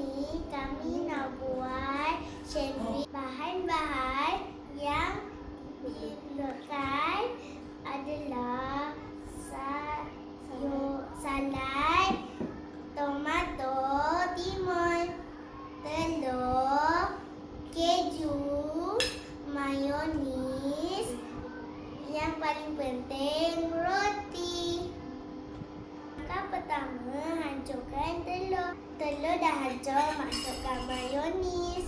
ni kami nak buat sandwich bahan-bahan telur. Dah hancur, masukkan mayonis.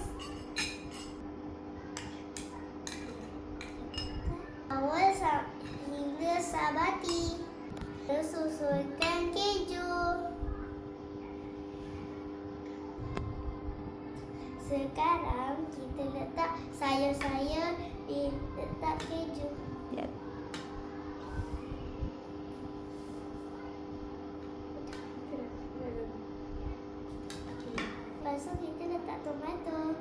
Awal hingga sabati. Terus susulkan keju. Sekarang kita letak sayur-sayur di letak keju. Ya. Lepas tu kita letak tomato.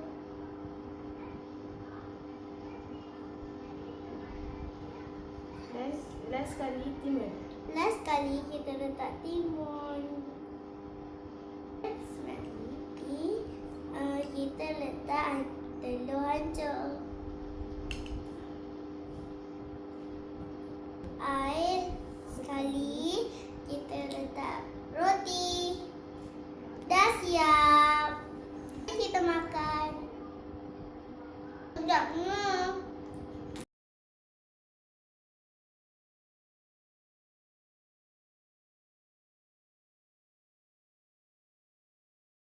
Last, last kali timun. Last kali kita letak timun. Nanti uh, kita letak telur 嗯。